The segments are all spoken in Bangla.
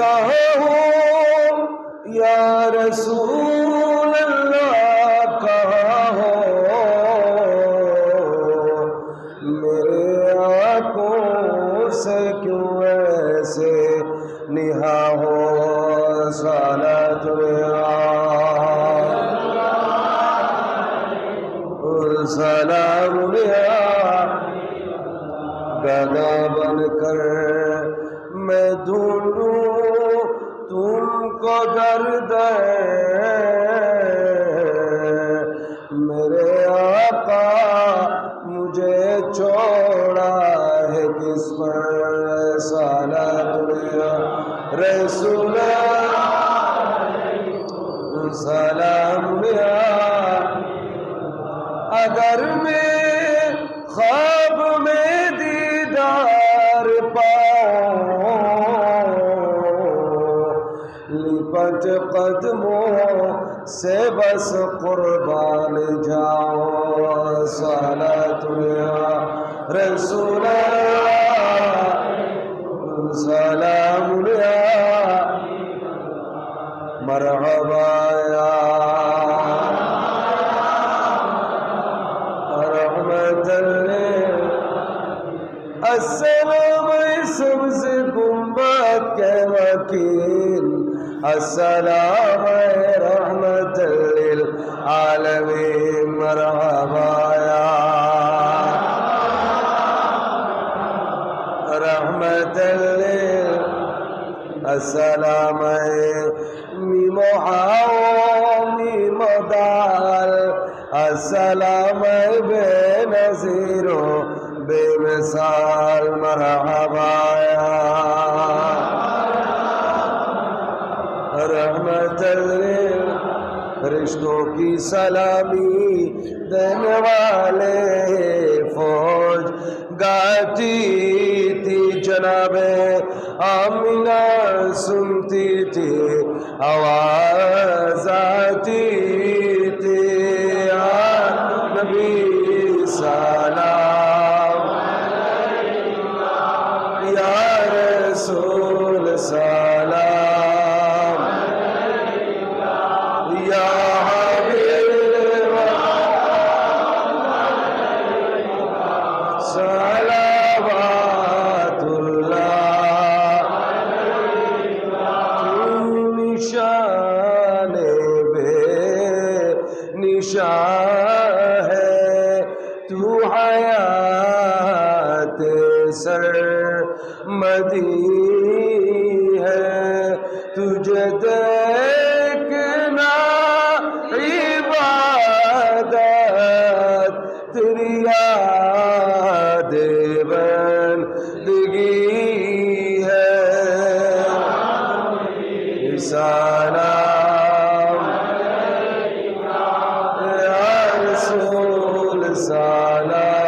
ہو یا رسول اللہ ہو میرے آنکھوں سے کیوں ایسے نہا ہو سالا تمہیں سالا کر میرے آقا مجھے چھوڑا ہے کس پر؟ سارا دنیا رسول سلا مت قدموں سے بس قربان جاؤ۔ سالا یا رسول سلام یا مرحبا رحمة رحمت اللہ۔ السلام رحمة للعالمين. مرحبا يا رحمة لل السلام محاوم مدال. السلام بنزير بمثال. مرحبا. رحمت رشتوں کی سلامی دینے والے فوج، گاتی تھی جناب، آمینہ سنتی تھی آواز آتی la la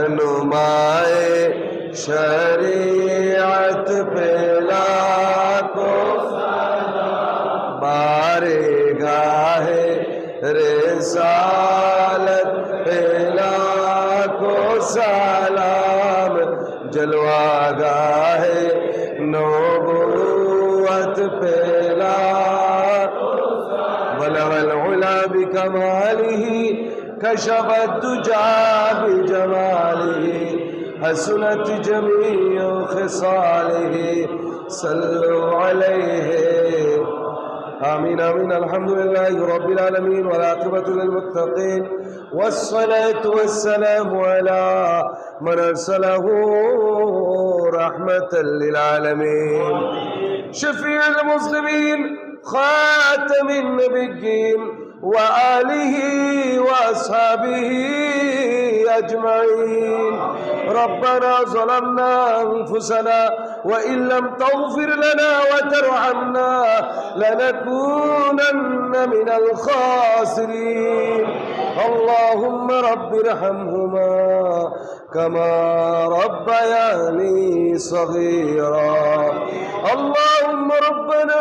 رہنمائے شریعت پھیلا کو بارے گاہ رسالت پہلا کو سلام جلوہ گاہ نوبوت پھیلا بلغ العلا بکمالہ كشف الدجى بجماله حسنت جميع خصاله. صلوا عليه. آمين آمين. الحمد لله رب العالمين والعاقبة للمتقين والصلاة والسلام على من أرسله رحمة للعالمين. شفيع المسلمين خاتم النبيين وآله وأصحابه أجمعين. ربنا ظلمنا أنفسنا وإن لم تغفر لنا وترحمنا لنكونن من الخاسرين. اللهم رب ارحمهما كما ربياني صغيرا. اللهم ربنا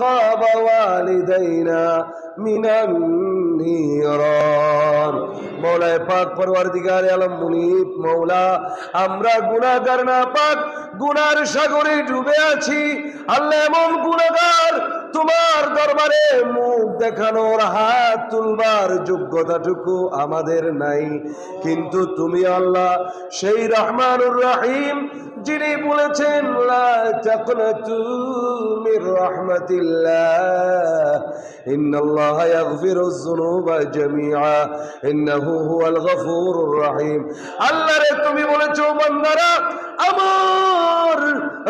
ورقاب والدينا من النيران মৌলায় পাক পরওয়ারদিগারে আলম মুনিব মৌলা আমরা গুনাহগার না পাক গুনার সাগরে ডুবে আছি আল্লাহ এমন গুনাহগার তোমার দরবারে মুখ দেখানোর হাত তুলবার যোগ্যতাটুকু আমাদের নাই। কিন্তু তুমি আল্লাহ, সেই রহমানুর রাহিম, যিনি বলেছেন আল্লাহ তুমি বলেছ বান্দারা, আমার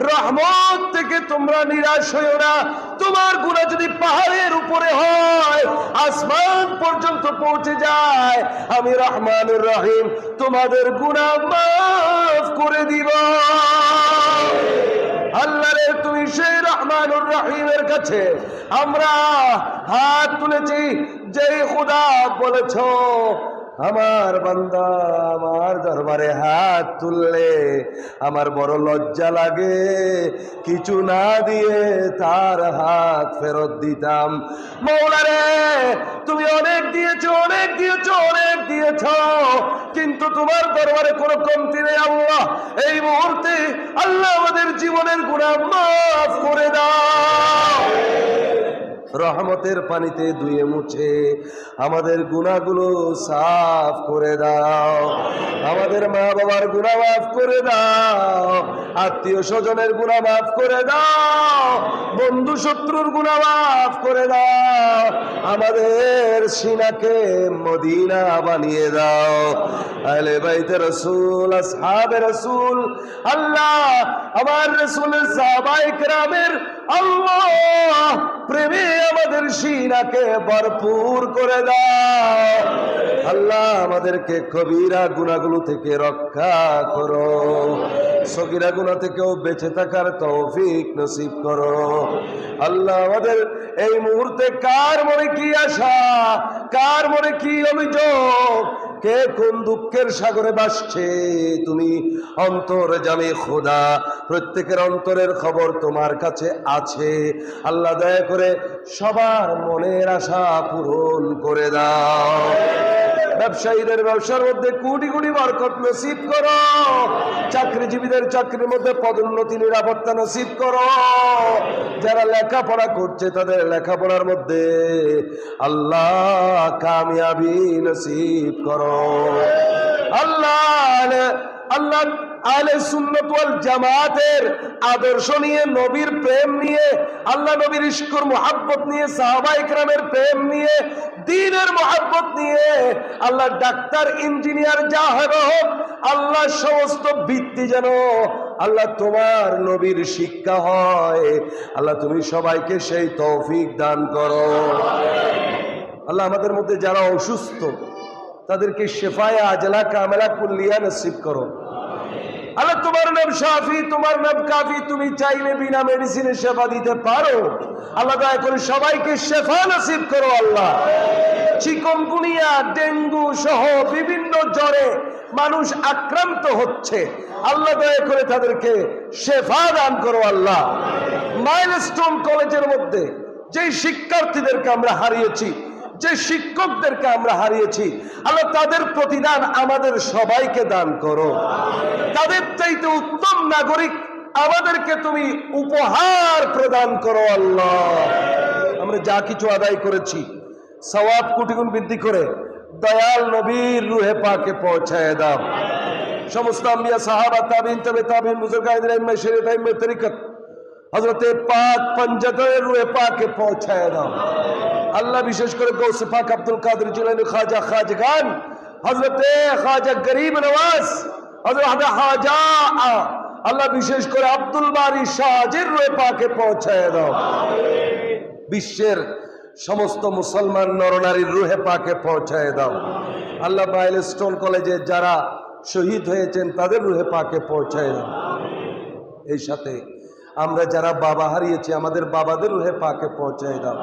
রহমত থেকে তোমরা নিরাশ হইও না। তোমার গুনাহ যদি পাহাড়ের উপরে হয়, আসমান পর্যন্ত পৌঁছে যায়, আমি রহমানুর রহিম তোমাদের গুনাহ মাফ করে দিব। আল্লাহ রে, তুমি সেই রহমানুর রহিমের কাছে আমরা হাত তুলেছি, যেই খুদা বলেছ আমার বান্দা, আমার দরবারে হাত তুললে আমার বড় লজ্জা লাগে। কিছু না দিয়ে তার হাত ফেরত দিতাম। মৌলারে, তুমি অনেক দিয়েছ, অনেক দিয়েছ অনেক দিয়েছ, কিন্তু তোমার দরবারে কোনো কমতি নেই আল্লাহ। এই মুহূর্তে আল্লাহ আমাদের জীবনের গুণা মাফ করে দাও। রহমতের পানিতে ধুয়ে মুছে আমাদের গুণাগুলো সাফ করে দাও। আমাদের মা বাবার গুণা মাফ করে দাও। আত্মীয় স্বজনের গুণা মাফ করে দাও। বন্ধু শত্রুর গুণা মাফ করে দাও। আমাদের সিনাকে মদিনা বানিয়ে দাও। আলে বাইতে রসুল, আসহাবে রসুল, আল্লাহ, আমার রসুলের সাহাবাই কেরামের আল্লাহ, প্রেমে আমাদের সিনাকে ভরপুর করে দাও। আল্লাহ, আমাদেরকে কবিরা গুণাগুলো থেকে রক্ষা করো। সগিরা গুণা থেকেও বেঁচে থাকার তৌফিক নসিব করো। আল্লাহ, আমাদের এই মুহূর্তে কার মনে কি আশা, কার মনে কি অভিযোগ কে কোন দুঃখের সাগরে বাসছে তুমি অন্তর জামে খোদা, প্রত্যেকের অন্তরের খবর তোমার কাছে আছে। আল্লাহ দয়া করে সবার মনের আশা পূরণ করে দাও। ব্যবসায়ীদের ব্যবসার মধ্যে কোটি কোটি বরকত নসিব করো। চাকরিজীবীদের চাকরির মধ্যে পদোন্নতি, নিরাপত্তা নসিব করো। যারা লেখাপড়া করছে, তাদের লেখাপড়ার মধ্যে আল্লাহ কামিয়াবি নসিব করো। আল্লাহ আল্লাহ আলে সুন্নত ওয়াল জামাতের আদর্শ নিয়ে, নবীর প্রেম নিয়ে, আল্লাহ নবীর ইস্কর মোহাব্বত নিয়ে, সাহাবা ইকরামের প্রেম নিয়ে, দিনের মোহাব্বত নিয়ে, আল্লাহ ডাক্তার, ইঞ্জিনিয়ার, যা হোক, আল্লাহ সমস্ত ভিত্তি যেন আল্লাহ তোমার নবীর শিক্ষা হয়। আল্লাহ তুমি সবাইকে সেই তৌফিক দান করো। আল্লাহ আমাদের মধ্যে যারা অসুস্থ, তাদেরকে শেফায়া, আজলা, কামেলা, কুল্লিয়া নসিব করো। আল্লাহ, তোমার নাম শাফি, তোমার নাম কাফি, তুমি চাইলে বিনা মেডিসিনে সেবা দিতে পারো। আল্লাহ, দয়া করে সবাইকে শেফা নাসিব করো, আল্লাহ। চিকনগুনিয়া ডেঙ্গু সহ বিভিন্ন জ্বরে মানুষ আক্রান্ত হচ্ছে। আল্লাহ, দয়া করে তাদেরকে শেফা দান করো, আল্লাহ। মাইলস্টোন কলেজের মধ্যে যেই শিক্ষার্থীদেরকে আমরা হারিয়েছি যে শিক্ষকদেরকে আমরা হারিয়েছি, আল্লাহ তাদের প্রতিদান আমাদের সবাইকে দান করো। তাদের চাইতে উত্তম নাগরিক আমাদেরকে তুমি উপহার প্রদান করো আল্লাহ। আমরা যা কিছু আদায় করেছি, সওয়াব কোটি গুণ বৃদ্ধি করে দয়াল নবীর রুহে পাকে পৌঁছায় দাও। সমস্ত আম্বিয়া, সাহাবা, তাবিন, তবে তাবিন বুজুর্গাইদের ইম্মে শরীয়ত ইম্মে তরিকত, হযরতে পাক পঞ্জতনের রুহে পাকে পৌঁছায় দাও। আল্লাহ বিশেষ করে গৌসে পাক আব্দুল কাদের জিলানী খাজা খাজগান হযরতে খাজা গরিব নওয়াজ, হযরত খাজা আল্লাহ বিশেষ করে আব্দুল বারি শাহজির রয়ে পাকে পৌঁছায় দাও। বিশ্বের সমস্ত মুসলমান নরনারীর রুহে পাকে পৌঁছায় দাও। আল্লাহ বাইল স্টোন কলেজে যারা শহীদ হয়েছেন, তাদের রুহে পাকে পৌঁছায় দাও। এই সাথে আমরা যারা বাবা হারিয়েছি, আমাদের বাবাদের রুহে পাকে পৌঁছায় দাও।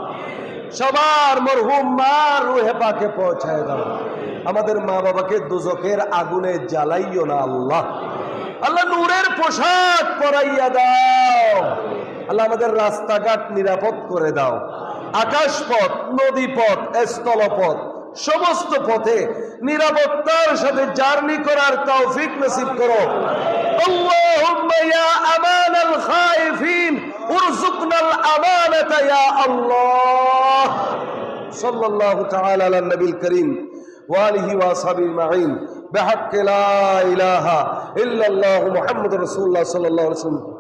সবার মরহুম মার রুহে পাকে পৌঁছায় দাও। আমাদের মা বাবাকে দুজকের আগুনে জ্বালাইও না আল্লাহ। আল্লাহ নূরের পোশাক পরাইয়া দাও। আল্লাহ আমাদের রাস্তাঘাট নিরাপদ করে দাও। আকাশপথ, নদীপথ, স্থলপথ সমস্ত পথে নিরাপত্তার সাথে জার্নি করার তৌফিক নসিব করো اللهم يا امان الخائفين ارزقنا الامانه يا الله صلى الله تعالى على النبي الكريم وآله وأصحابه أجمعين بحق لا إله إلا الله محمد رسول الله صلى الله عليه وسلم